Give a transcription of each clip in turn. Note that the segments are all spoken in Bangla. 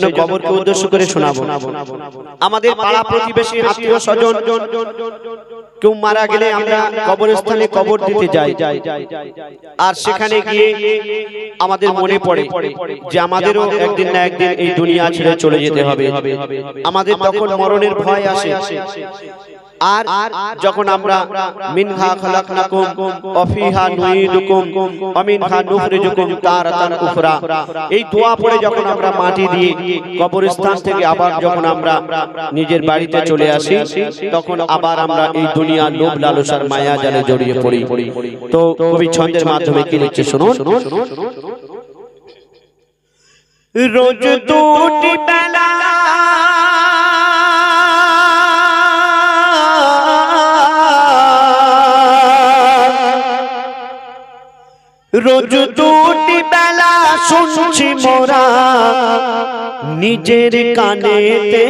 জন্য কবরকে উদ্দেশ্য করে শোনাবো। আমাদের পাড়া প্রতিবেশী আত্মীয় স্বজন কেউ মারা গেলে আমরা কবরস্থানে কবর দিতে যাই। আর সেখানে গিয়ে আমাদের মনে পড়ে যে আমাদেরও একদিন না একদিন এই দুনিয়া ছেড়ে চলে যেতে হবে। আমাদের তখন মরণের ভয় আসে। আর যখন আমরা মিনহা খালাকনাকুম, অফিহা নুইদুকুম অমিনহা নুখরিজুকুম, তারাতান এই দোয়া পড়ে যখন আমরা মাটি দিয়ে কবরস্থান থেকে আবার যখন আমরা নিজের বাড়িতে চলে আসি, তখন আবার আমরা এই দুনিয়া লোভ লালসার মায়া জালে জড়িয়ে পড়ি। তো কবি ছন্দের মাধ্যমে কি লিখছে শুনুন? রোজ দুটি বেলা রোজ দুটি বেলা শুনছি মোরা নিজের কানেতে।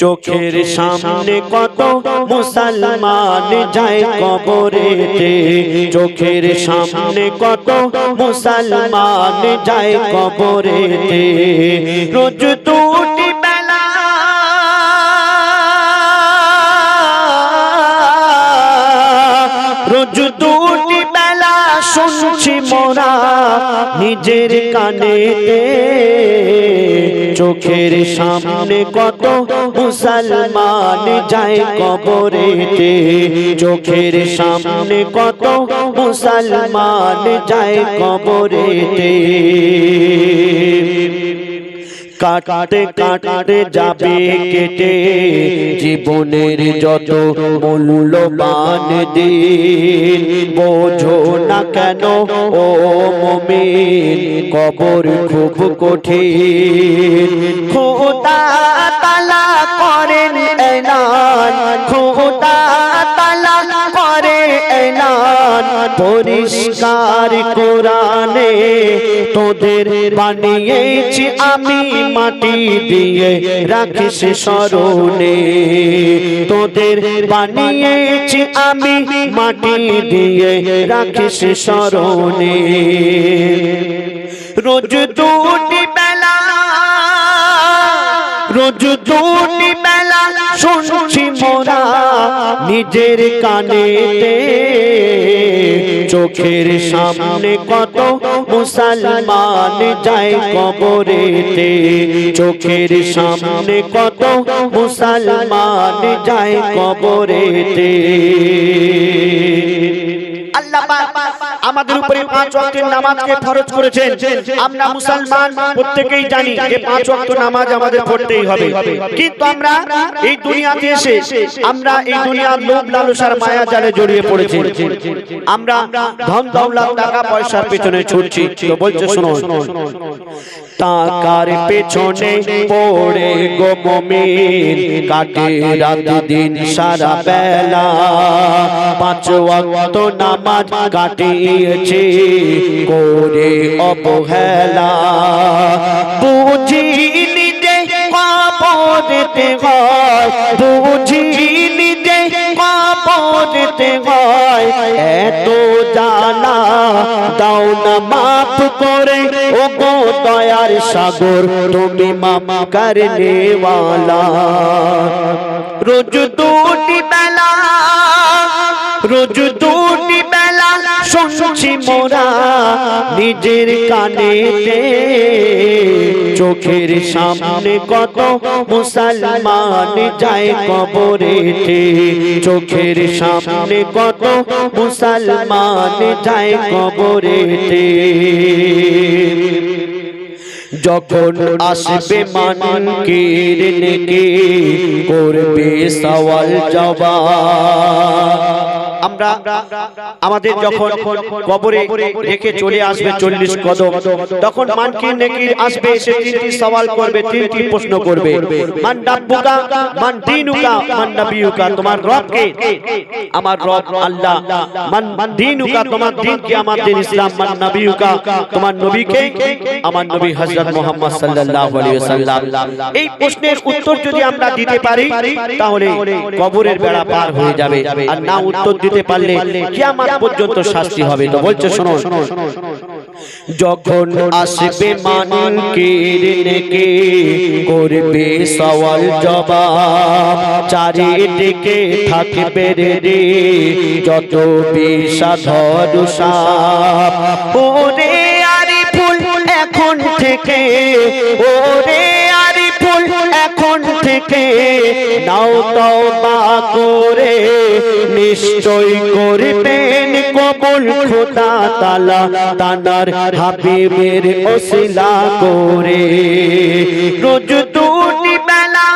চোখের সামনে কত মুসলমান যায় কবরেতে। চোখের সামনে কত মুসলমান যায় কবরেতে। রোজ দুটি বেলা রোজ দুটি বেলা শুনছি মোরা নিজের কানেতে। চোখের সামনে কত মুসলমান যায় কবরেতে। চোখের সামনে কত মুসলমান যায় কবরেতে। কাটতে কাটতে যাবে কেটে। জীবনের যত মূল্যবান দিন বোঝো না কেন ও মমিন কবর খুব কঠিন। খোদা তালা করেন খোদা তালা এলান পরিষ্কার কোরআনে তোদের বানিয়েছি আমি মাটি দিয়ে, রাখিস স্মরণে। তোদের বানিয়েছি আমি মাটি দিয়ে, রাখিস স্মরণে। রোজ দুটি রোজ দুটি বেলা শুনছি মোরা নিজের কানেতে। চোখের সামনে কত মুসলমান যায় কবরেতে। চোখের সামনে কত মুসলমান যায় কবরেতে। আল্লাহ আমাদের উপরে পাঁচ ওয়াক্তের নামাজকে ফরজ করেছেন। আমরা মুসলমান প্রত্যেকেই জানি যে পাঁচ ওয়াক্ত নামাজ আমাদের পড়তেই হবে। কিন্তু আমরা এই দুনিয়াতে এসে আমরা এই দুনিয়ার লোভ লালসার মায়া জালে জড়িয়ে পড়েছি। আমরা ধন দৌলত টাকা পয়সার পেছনে ছুটছি। তো বলছে শোনো। টাকার পেছনে পড়ে গো মমিন। কাটে রাত দিন সারা বেলা। পাঁচ ওয়াক্ত নামাজ কাটিয়েছে করে অবহেলা। বুঝিনি যে কবরেতে হয়, বুঝিনি যে হয়। এত জানা, দাও না মাফ করে ও গো দয়ার সাগর, তুমি মামা করনে वाला রোজ দুটি বেলা, রোজ দুটি বেলা শুনছি মোরা নিজের কানেতে। চোখের সামনে কত মুসলমান যায় কবরেতে। চোখের সামনে কত মুসলমান যায় কবরেতে। যখন আসবে মানকের নেকে, করবে সওয়াল জবাব। আমরা আমাদের যখন কবরে রেখে চলে আসবে চল্লিশ কদম, তখন মানকির নেকির আসবে, সে তিনটি সওয়াল করবে, তিনটি প্রশ্ন করবে। মান ডাব্বুকা মান দিনুকা, মান নবিয়ুকা, তোমার রব কে আমার রব আল্লাহ। মান মান দিনুকা তোমার দিন কি ইসলাম। মান নবিয়ুকা, তোমার নবী কে আমার নবী হযরত মুহাম্মদ সাল্লাল্লাহু আলাইহি ওয়াসাল্লাম। এই প্রশ্নের উত্তর যদি আমরা দিতে পারি, তাহলে কবরের বেড়া পার হয়ে যাবে। আর না উত্তর দিতে পারলে কিয়ামত পর্যন্ত শাস্তি হবে। তো বলছে, শোনো, যখন আসবে মানকের নেকে করবে সওয়াল জবাব, চারিদিকে থাকবে রে রে যত বিষাধর সাপ। ওরে আরি ফুল এখন থেকে, ওরে থেকে নাও তওবা করে, নিশ্চয় করবেন কবুল খোদা তালা তানার হাবিবের ওসিলা করে। রোজ দুটি বেলা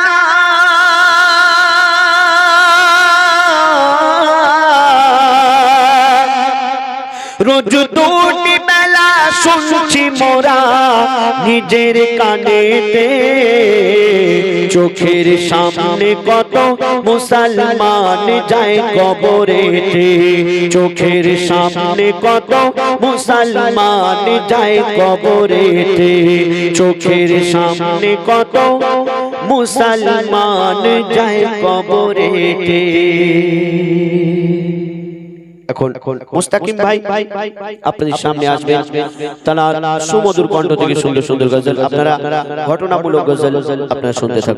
রোজ দুটি বেলা শুনছি মোরা নিজের কানেতে। চোখের সামনে কত মুসলমান যায় কবরেতে চোখের সামনে কত মুসলমান যায় কবরেতে চোখের সামনে কত মুসলমান যায় এখন এখন মুস্তাকিম ভাই আপনাদের সামনে আসবে তারা সুমধুর কণ্ঠ থেকে সুন্দর সুন্দর গজল আপনারা ঘটনামূলক গজল আপনারা শুনতে থাকুন।